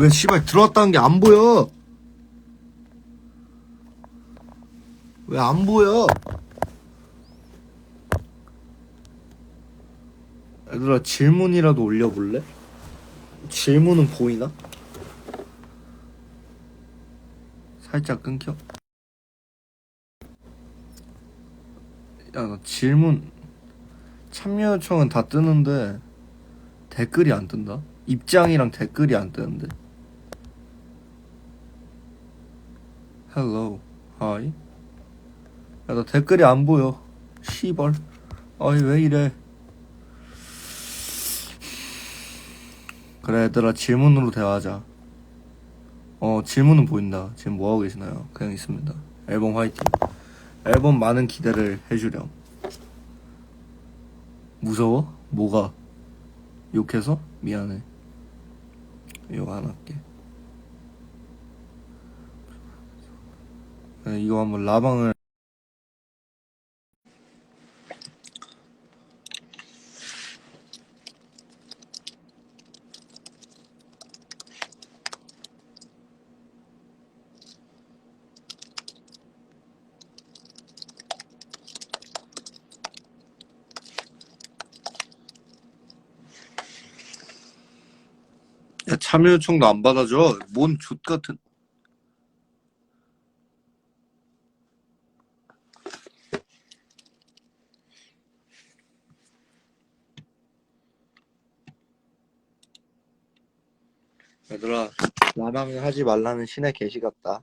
왜 씨발 들어왔다는 게 안 보여? 왜 안 보여? 얘들아 질문이라도 올려볼래? 질문은 보이나? 살짝 끊겨. 야, 나 질문 참여 요청은 다 뜨는데 댓글이 안 뜬다. 입장이랑 댓글이 안 뜨는데. Hello, hi. 야, 나 댓글이 안 보여. 시벌. 아이 왜 이래? 그래 얘들아 질문으로 대화하자. 어 질문은 보인다. 지금 뭐 하고 계시나요? 그냥 있습니다. 앨범 화이팅. 앨범 많은 기대를 해주렴. 무서워? 뭐가? 욕해서? 미안해. 욕안 할게. 네, 이거 한번 라방을 야, 참여 요청도 안 받아줘. 뭔 족 같은. 얘들아, 라방을 하지 말라는 신의 계시 같다.